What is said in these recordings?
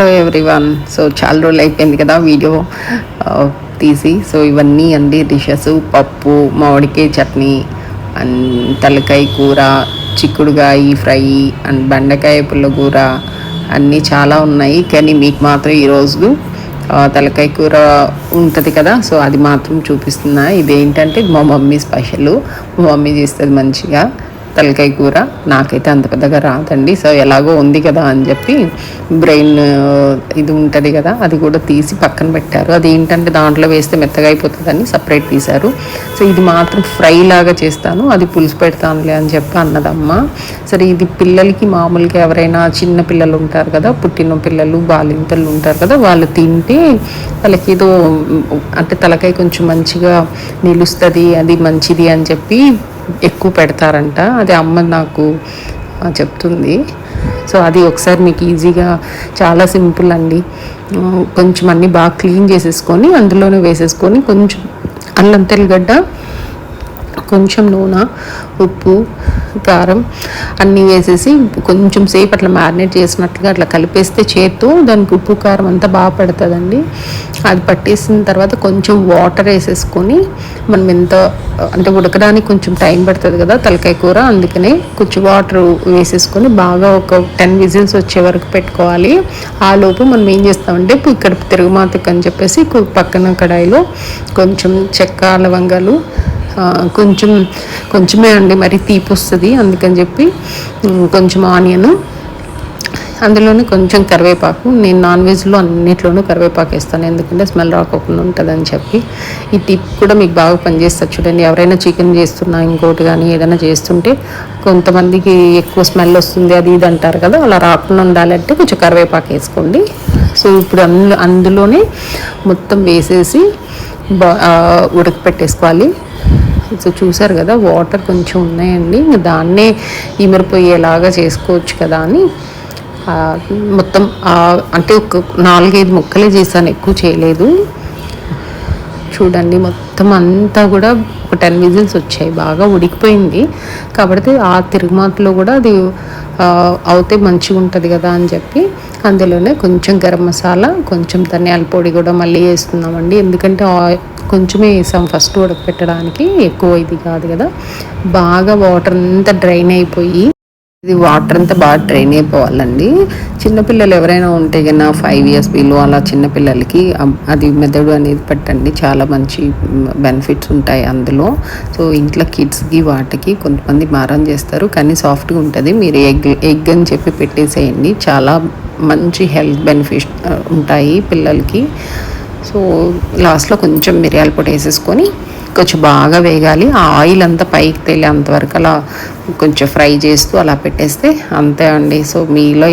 Hello everyone so చాలా రోజులు అయిపోయింది కదా వీడియో uh, తీసి. సో ఇవన్నీ అండి. డిషెస్ పప్పు మామిడికాయ చట్నీ అండ్ తలకాయ కూర చిక్కుడుగాయ ఫ్రై అండ్ బెండకాయ పుల్లకూర అన్నీ చాలా ఉన్నాయి. కానీ మీకు మాత్రం ఈరోజు uh, తలకాయ కూర ఉంటుంది కదా. సో అది మాత్రం చూపిస్తున్నా. ఇదేంటంటే మా మమ్మీ స్పెషల్ మా మమ్మీ చేస్తుంది మంచిగా. తలకాయ కూర నాకైతే అంత పెద్దగా రాదండి. సో ఎలాగో ఉంది కదా అని చెప్పి బ్రెయిన్ ఇది ఉంటుంది కదా అది కూడా తీసి పక్కన పెట్టారు. అది ఏంటంటే దాంట్లో వేస్తే మెత్తగా అయిపోతుందని సపరేట్ తీశారు. సో ఇది మాత్రం ఫ్రై లాగా చేస్తాను. అది పులుసు పెడతానులే అని చెప్పి అన్నదమ్మ. సరే ఇది పిల్లలకి మామూలుగా ఎవరైనా చిన్న పిల్లలు ఉంటారు కదా పుట్టిన పిల్లలు బాలింతలు ఉంటారు కదా వాళ్ళు తింటే వాళ్ళకి ఏదో అంటే తలకాయ కొంచెం మంచిగా నిలుస్తుంది అది మంచిది అని చెప్పి ఎక్కువ పెడతారంట. అది అమ్మ నాకు చెప్తుంది. సో అది ఒకసారి మీకు ఈజీగా చాలా సింపుల్ అండి. కొంచెం అన్నీ బాగా క్లీన్ చేసేసుకొని అందులోనే వేసేసుకొని కొంచెం అల్లం తెల్లగడ్డ కొంచెం నూనె ఉప్పు కారం అన్నీ వేసేసి కొంచెం సేపు అట్లా మ్యారినేట్ చేసినట్లుగా అట్లా కలిపేస్తే చేత్తో దానికి ఉప్పు కారం అంతా బాగా పడుతుందండి. అది పట్టేసిన తర్వాత కొంచెం వాటర్ వేసేసుకొని మనం ఎంత అంటే ఉడకడానికి కొంచెం టైం పడుతుంది కదా తలకాయ కూర అందుకనే కొంచెం వాటర్ వేసేసుకొని బాగా ఒక టెన్ విజిల్స్ వచ్చే వరకు పెట్టుకోవాలి. ఆ లోపు మనం ఏం చేస్తామంటే ఇక్కడ తిరుగుమాతకు అని చెప్పేసి పక్కన కడాయిలో కొంచెం చెక్క లవంగాలు కొంచెం కొంచెమే అండి మరి తీపి వస్తుంది అందుకని చెప్పి కొంచెం ఆనియన్ అందులోనే కొంచెం కరివేపాకు నేను నాన్ వెజ్లో అన్నిట్లోనూ కరివేపాకు వేస్తాను ఎందుకంటే స్మెల్ రాకోకుండా ఉంటుందని చెప్పి. ఈ టిప్ కూడా మీకు బాగా పనిచేస్తుంది చూడండి ఎవరైనా చికెన్ చేస్తున్నా ఇంకోటి కానీ ఏదైనా చేస్తుంటే కొంతమందికి ఎక్కువ స్మెల్ వస్తుంది అది ఇది అంటారు కదా అలా రాకుండా ఉండాలంటే కొంచెం కరివేపాకు వేసుకోండి. సో ఇప్పుడు అందులో అందులోనే మొత్తం వేసేసి బా ఉడకపెట్టేసుకోవాలి. సో చూసారు కదా వాటర్ కొంచెం ఉన్నాయండి. ఇంకా దాన్నే ఈమరిపోయేలాగా చేసుకోవచ్చు కదా అని. మొత్తం అంటే ఒక నాలుగైదు ముక్కలే చేశాను ఎక్కువ చేయలేదు. చూడండి మొత్తం అంతా కూడా ఒక టెన్ విజిల్స్ వచ్చాయి బాగా ఉడికిపోయింది. కాబట్టి ఆ తిరుగుమాతలో కూడా అది అవుతే మంచిగా ఉంటుంది కదా అని చెప్పి అందులోనే కొంచెం గరం మసాలా కొంచెం ధనియాల పొడి కూడా మళ్ళీ వేస్తున్నామండి. ఎందుకంటే కొంచెమే వేసాం ఫస్ట్ ఉడకపెట్టడానికి ఎక్కువ ఇది కాదు కదా. బాగా వాటర్ అంతా డ్రైన్ అయిపోయి ఇది వాటర్ అంతా బాగా డ్రైన్ అయిపోవాలండి. చిన్నపిల్లలు ఎవరైనా ఉంటే కన్నా ఫైవ్ ఇయర్స్ బిలో అలా చిన్నపిల్లలకి అది మెదడు అనేది పెట్టండి. చాలా మంచి బెనిఫిట్స్ ఉంటాయి అందులో. సో ఇంట్లో కిడ్స్కి వాటికి కొంతమంది మారం చేస్తారు. కానీ సాఫ్ట్గా ఉంటుంది. మీరు ఎగ్ ఎగ్ అని చెప్పి పెట్టేసేయండి. చాలా మంచి హెల్త్ బెనిఫిట్ ఉంటాయి పిల్లలకి. సో లాస్ట్లో కొంచెం మిరియాల పొడి వేసేసుకొని కొంచెం బాగా వేగాలి. ఆ ఆయిల్ అంతా పైకి తేలి అంతవరకు అలా కొంచెం ఫ్రై చేస్తూ అలా పెట్టేస్తే అంతే అండి. సో మీలో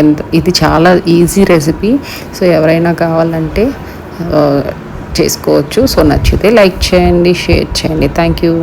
ఎంత ఇది చాలా ఈజీ రెసిపీ. సో ఎవరైనా కావాలంటే చేసుకోవచ్చు. సో నచ్చితే లైక్ చేయండి షేర్ చేయండి. Thank you.